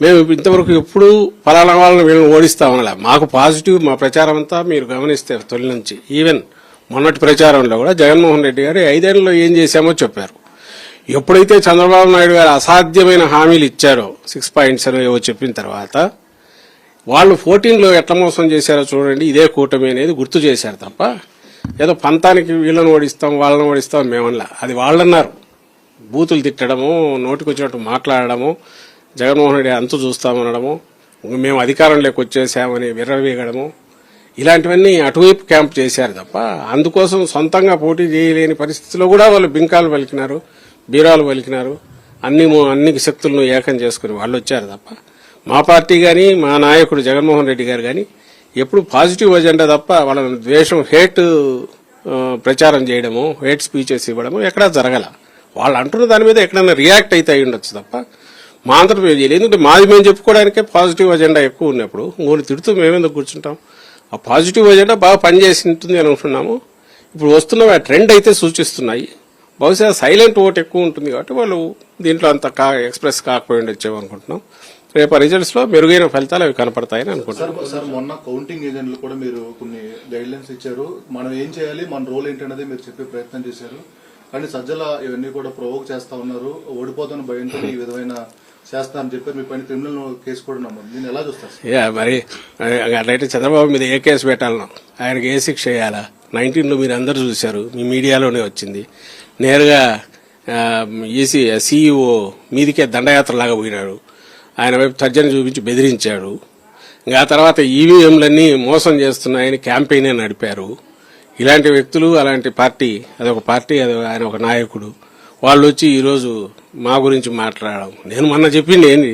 మేము ఇంతవరకు ఎప్పుడు ఫలానా వాళ్ళని వీళ్ళని ఓడిస్తామనలే మాకు పాజిటివ్ మా ప్రచారం అంతా మీరు గమనిస్తే తొలి నుంచి. ఈవెన్ మొన్నటి ప్రచారంలో కూడా జగన్మోహన్ రెడ్డి గారు ఐదేళ్ళలో ఏం చేశామో చెప్పారు. ఎప్పుడైతే చంద్రబాబు నాయుడు గారు అసాధ్యమైన హామీలు ఇచ్చారో సిక్స్ పాయింట్స్ ఏవో చెప్పిన తర్వాత వాళ్ళు ఫోర్టీన్లో ఎట్లా మోసం చేశారో చూడండి ఇదే కూటమి అనేది గుర్తు చేశారు తప్ప ఏదో పంతానికి వీళ్ళని ఓడిస్తాం వాళ్ళని ఓడిస్తాం మేమన్నా అది వాళ్ళన్నారు. బూతులు తిట్టడము నోటికి వచ్చినట్టు మాట్లాడడము జగన్మోహన్ రెడ్డి అంతు చూస్తామనడము మేము అధికారంలోకి వచ్చేసామని విర్రవీగడము ఇలాంటివన్నీ అటువైపు క్యాంప్ చేశారు తప్ప అందుకోసం సొంతంగా పోటీ చేయలేని పరిస్థితిలో కూడా వాళ్ళు బింకాలు పలికినారు బీరాలు పలికినారు అన్ని అన్ని శక్తులను ఏకం చేసుకుని వాళ్ళు వచ్చారు తప్ప మా పార్టీ కానీ మా నాయకుడు జగన్మోహన్ రెడ్డి గారు కానీ ఎప్పుడు పాజిటివ్ ఎజెండా తప్ప వాళ్ళ ద్వేషం హేట్ ప్రచారం చేయడము హేట్ స్పీచెస్ ఇవ్వడము ఎక్కడా జరగల. వాళ్ళు అంటున్న దాని మీద ఎక్కడైనా రియాక్ట్ అయితే అయి ఉండొచ్చు తప్ప మా ఆంధ్రప్రదేశ్ చేయాలి ఎందుకంటే మాది మేము చెప్పుకోవడానికే పాజిటివ్ ఎజెండా ఎక్కువ ఉన్నప్పుడు మూడు తిడుతూ మేమెందుకు కూర్చుంటాం? ఆ పాజిటివ్ ఎజెండా బాగా పనిచేసి ఉంటుంది అని ఇప్పుడు వస్తున్న ఆ ట్రెండ్ అయితే సూచిస్తున్నాయి. బహుశా సైలెంట్ ఓట్ ఎక్కువ ఉంటుంది కాబట్టి వాళ్ళు దీంట్లో అంత కా ఎక్స్ప్రెస్ కాకపోయి ఉండొచ్చేమో అనుకుంటున్నాం. రేపు రిజల్ట్స్లో మెరుగైన ఫలితాలు అవి కనపడతాయని అనుకుంటున్నాం. సార్ మొన్న కౌంటింగ్ ఏజెంట్లు కూడా మీరు కొన్ని గైడ్ లైన్స్ ఇచ్చారు. మనం ఏం చేయాలి? మన రోల్ ఏంటనేది మీరు చెప్పే ప్రయత్నం చేశారు. కానీ సజ్జల ఇవన్నీ కూడా ప్రొవోక్ చేస్తా ఉన్నారు. ఓడిపోతున్న భయంతో ఈ విధమైన చేస్తా అని చెప్పారు. మీ పైన క్రిమినల్ కేసు కూడా నమ్మరు ఎలా చూస్తారు యా మరి అట్లయితే చంద్రబాబు మీద ఏ కేసు పెట్టాలను ఆయనకి ఏ శిక్ష వేయాలా? నైన్టీన్లో మీరు అందరూ చూశారు మీ మీడియాలోనే వచ్చింది. నేరుగా ఈసీ సీఈఓ మీదికే దండయాత్రలాగా పోయినాడు. ఆయన వైపు తర్జన చూపించి బెదిరించాడు. ఇంకా ఆ తర్వాత ఈవీఎంలన్నీ మోసం చేస్తున్నాయని క్యాంపెయిన్ నడిపారు. ఇలాంటి వ్యక్తులు అలాంటి పార్టీ అదొక పార్టీ అది ఆయన ఒక నాయకుడు. వాళ్ళు వచ్చి ఈరోజు మా గురించి మాట్లాడడం. నేను మొన్న చెప్పింది ఏంటి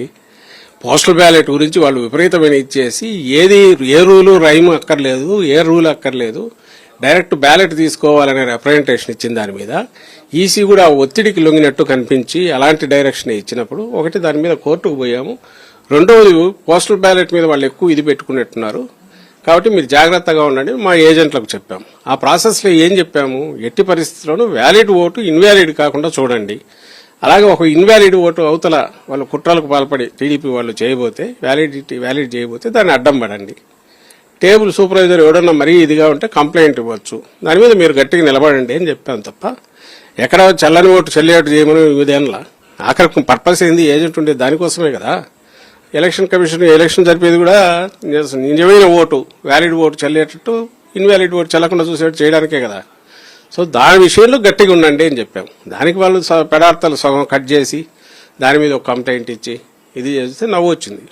పోస్టల్ బ్యాలెట్ గురించి వాళ్ళు విపరీతమైన ఇచ్చేసి ఏది ఏ రూలు రైమ్ అక్కర్లేదు ఏ రూల్ అక్కర్లేదు డైరెక్ట్ బ్యాలెట్ తీసుకోవాలనే రిప్రజెంటేషన్ ఇచ్చిన దాని మీద ఈసీ కూడా ఆ ఒత్తిడికి లొంగినట్టు కనిపించి అలాంటి డైరెక్షన్ ఇచ్చినప్పుడు ఒకటి దాని మీద కోర్టుకు పోయాము. రెండవది పోస్టల్ బ్యాలెట్ మీద వాళ్ళు ఎక్కువ ఇది పెట్టుకున్నట్టున్నారు. కాబట్టి మీరు జాగ్రత్తగా ఉండండి. మా ఏజెంట్లకు చెప్పాము ఆ ప్రాసెస్లో ఏం చెప్పాము? ఎట్టి పరిస్థితుల్లోనూ వ్యాలిడ్ ఓటు ఇన్వాలిడ్ కాకుండా చూడండి. అలాగే ఒక ఇన్వాలిడ్ ఓటు అవతల వాళ్ళు కుట్రలకు పాల్పడి టీడీపీ వాళ్ళు చేయబోతే వ్యాలిడిటీ వ్యాలిడ్ చేయబోతే దాన్ని అడ్డం పడండి. టేబుల్ సూపర్వైజర్ ఎవడన్నా మరీ ఇదిగా ఉంటే కంప్లైంట్ ఇవ్వచ్చు. దాని మీద మీరు గట్టిగా నిలబడండి అని చెప్పాను తప్ప ఎక్కడ చల్లని ఓటు చెల్లి ఓటు చేయమని విధంలా ఆఖరికి పర్పస్ ఏంది? ఏజెంట్ ఉండే దానికోసమే కదా. ఎలక్షన్ కమిషన్ ఎలక్షన్ జరిపేది కూడా నిజ- నిజమైన ఓటు వ్యాలిడ్ ఓటు చెల్లేటట్టు ఇన్వాలిడ్ ఓటు చెల్లకుండా చూసేట్టు చేయడానికే కదా. సో దాని విషయంలో గట్టిగా ఉండండి అని చెప్పాం. దానికి వాళ్ళు పెడార్థాలు సగం కట్ చేసి దాని మీద ఒక కంప్లైంట్ ఇచ్చి ఇది చేస్తే నవ్వు వచ్చింది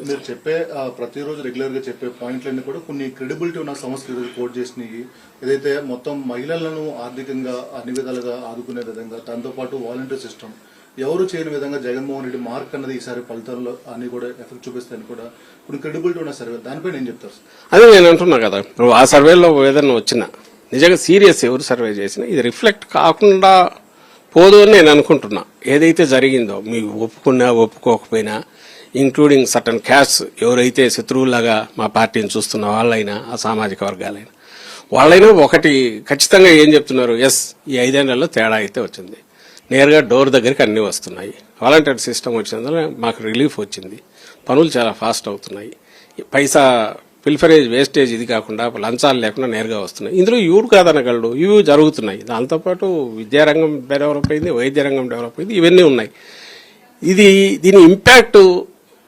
మీరు- చెప్పే ప్రతిరోజు రెగ్యులర్గా చెప్పే పాయింట్లన్నీ కూడా కొన్ని క్రెడిబిలిటీ ఉన్న సమస్యలు ఈరోజు కోట్ చేసినాయి ఏదైతే మొత్తం మహిళలను ఆర్థికంగా అన్ని విధాలుగా ఆదుకునే విధంగా దాంతో పాటు వాలంటీర్ సిస్టమ్ ఎవరు చేయని విధంగా జగన్మోహన్ రెడ్డి మార్క్ అన్నది ఈసారి ఫలితాల్లో అన్ని కూడా ఎఫెక్ట్ చూపిస్తాయని కూడా ఇప్పుడు క్రెడిబిలిటీ ఉన్న సర్వే దానిపై నేను చెప్తాను అదే నేను అంటున్నా కదా ఆ సర్వేలో ఏదైనా వచ్చినా నిజంగా సీరియస్ ఎవరు సర్వే చేసినా ఇది రిఫ్లెక్ట్ కాకుండా పోదు అని నేను అనుకుంటున్నా. ఏదైతే జరిగిందో మీకు ఒప్పుకున్నా ఒప్పుకోకపోయినా ఇంక్లూడింగ్ సటన్ క్యాస్ట్ ఎవరైతే శత్రువులాగా మా పార్టీని చూస్తున్న వాళ్ళైనా ఆ సామాజిక వర్గాలైనా వాళ్ళైనా ఒకటి ఖచ్చితంగా ఏం చెప్తున్నారు? ఎస్ ఈ ఐదేళ్ళలో తేడా అయితే వచ్చింది. నేరుగా డోర్ దగ్గరికి అన్ని వస్తున్నాయి. వాలంటీర్ సిస్టమ్ వచ్చినందువల్ల మాకు రిలీఫ్ వచ్చింది. పనులు చాలా ఫాస్ట్ అవుతున్నాయి. పైసా పిల్ఫరేజ్ వేస్టేజ్ ఇది కాకుండా లంచాలు లేకుండా నేరుగా వస్తున్నాయి. ఇందులో ఇవి కాదనగలడు ఇవి జరుగుతున్నాయి. దాంతోపాటు విద్యారంగం డెవలప్ అయింది వైద్య రంగం డెవలప్ అయింది ఇవన్నీ ఉన్నాయి. ఇది దీని ఇంపాక్ట్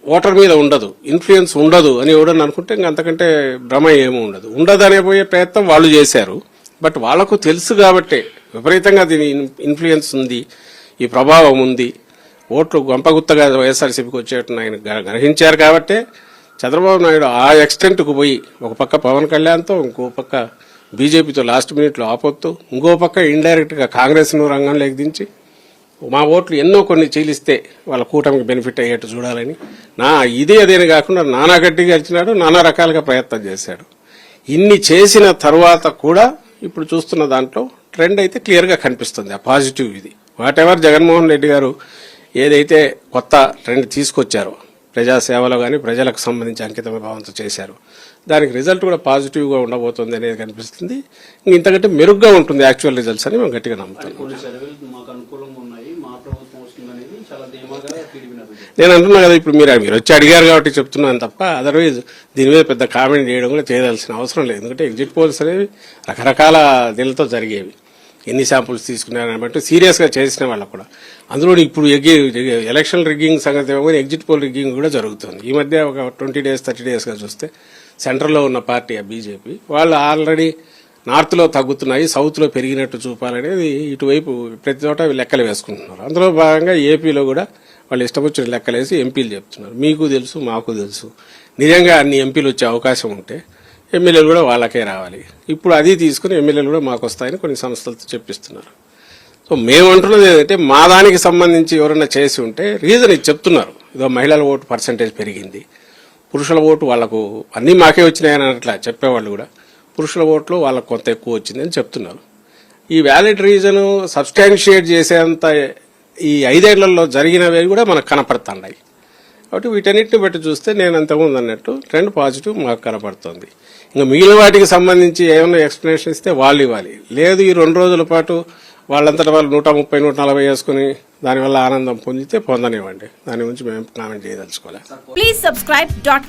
ఓటర్ మీద ఉండదు ఇన్ఫ్లుయెన్స్ ఉండదు అని ఎవడని అనుకుంటే అంతకంటే భ్రమ ఏమీ ఉండదు. ఉండదు అనే పోయే ప్రయత్నం వాళ్ళు చేశారు. బట్ వాళ్ళకు తెలుసు కాబట్టే విపరీతంగా దీని ఇన్ఫ్లుయెన్స్ ఉంది ఈ ప్రభావం ఉంది. ఓట్లు గొంపగుత్తగా వైఎస్ఆర్సీపీకి వచ్చేటట్టు ఆయన గ- గ్రహించారు కాబట్టే చంద్రబాబు నాయుడు ఆ ఎక్స్టెంట్కు పోయి ఒక పక్క పవన్ కళ్యాణ్తో ఇంకో పక్క బీజేపీతో లాస్ట్ మినిట్లో ఆపొత్తు ఇంకో పక్క ఇండైరెక్ట్గా కాంగ్రెస్ను రంగంలోకి దించి మా ఓట్లు ఎన్నో కొన్ని చీలిస్తే వాళ్ళ కూటమికి బెనిఫిట్ అయ్యేట్టు చూడాలని. నా ఇదే అదేని కాకుండా నానా గట్టిగా ఇచ్చినాడు నానా రకాలుగా ప్రయత్నం చేశాడు. ఇన్ని చేసిన తర్వాత కూడా ఇప్పుడు చూస్తున్న దాంట్లో ట్రెండ్ అయితే క్లియర్గా కనిపిస్తుంది. ఆ పాజిటివ్ ఇది. వాట్ ఎవర్ జగన్మోహన్ రెడ్డి గారు ఏదైతే కొత్త ట్రెండ్ తీసుకొచ్చారో ప్రజాసేవలో కానీ ప్రజలకు సంబంధించి అంకిత భావంతో చేశారు దానికి రిజల్ట్ కూడా పాజిటివ్గా ఉండబోతుంది అనేది కనిపిస్తుంది. ఇంక ఇంతకంటే మెరుగ్గా ఉంటుంది యాక్చువల్ రిజల్ట్స్ అని మేము గట్టిగా నమ్ముతున్నాం. నేను అంటున్నా కదా ఇప్పుడు మీరు మీరు వచ్చి అడిగారు కాబట్టి చెప్తున్నాను తప్ప అదర్వైజ్ దీని మీద పెద్ద కామెంట్ చేయడం కూడా చేయదలసిన అవసరం లేదు. ఎందుకంటే ఎగ్జిట్ పోల్స్ అనేవి రకరకాల దీనితో జరిగేవి. ఎన్ని శాంపుల్స్ తీసుకున్నారని బట్టి సీరియస్గా చేసిన వాళ్ళకు కూడా. అందులో ఇప్పుడు ఎలక్షన్ రిగ్గింగ్ సంగతి ఏమో ఎగ్జిట్ పోల్ రిగ్గింగ్ కూడా జరుగుతుంది. ఈ మధ్య ఒక ట్వంటీ డేస్ థర్టీ డేస్గా చూస్తే సెంటర్లో ఉన్న పార్టీ బీజేపీ వాళ్ళు ఆల్రెడీ నార్త్లో తగ్గుతున్నాయి సౌత్లో పెరిగినట్టు చూపాలనేది ఇటువైపు ప్రతి చోట లెక్కలు వేసుకుంటున్నారు. అందులో భాగంగా ఏపీలో కూడా వాళ్ళు ఇష్టం వచ్చిన లెక్కలేసి ఎంపీలు చెప్తున్నారు. మీకు తెలుసు మాకు తెలుసు. నిజంగా అన్ని ఎంపీలు వచ్చే అవకాశం ఉంటే ఎమ్మెల్యేలు కూడా వాళ్ళకే రావాలి. ఇప్పుడు అది తీసుకుని ఎమ్మెల్యేలు కూడా మాకు వస్తాయని కొన్ని సంస్థలతో చెప్పిస్తున్నారు. సో మేమంటున్నది ఏంటంటే మా దానికి సంబంధించి ఎవరైనా చేసి ఉంటే రీజన్ ఇది చెప్తున్నారు. ఇదో మహిళల ఓటు పర్సంటేజ్ పెరిగింది. పురుషుల ఓటు వాళ్ళకు అన్నీ మాకే వచ్చినాయని అట్లా చెప్పేవాళ్ళు కూడా పురుషుల ఓట్లు వాళ్ళకు కొంత ఎక్కువ వచ్చిందని చెప్తున్నారు. ఈ వ్యాలిడ్ రీజన్ సబ్స్టాన్షియేట్ చేసేంత ఈ ఐదేళ్ళలో జరిగినవి కూడా మనకు కనపడుతున్నాయి. కాబట్టి వీటన్నిటిని బట్టి చూస్తే నేను అంతకుముందు అన్నట్టు ట్రెండ్ పాజిటివ్ మాకు కనపడుతుంది ఇంకా మిగిలిన వాటికి సంబంధించి ఏమైనా ఎక్స్ప్లెనేషన్ ఇస్తే వాళ్ళు ఇవ్వాలి. లేదు ఈ రెండు రోజుల పాటు వాళ్ళంతటా వాళ్ళు నూట ముప్పై నూట నలభై వేసుకుని దానివల్ల ఆనందం పొందితే పొందనివ్వండి. దాని గురించి మేము కామెంట్ చేయదలుచుకోవాలి Please సబ్స్క్రైబ్ dot.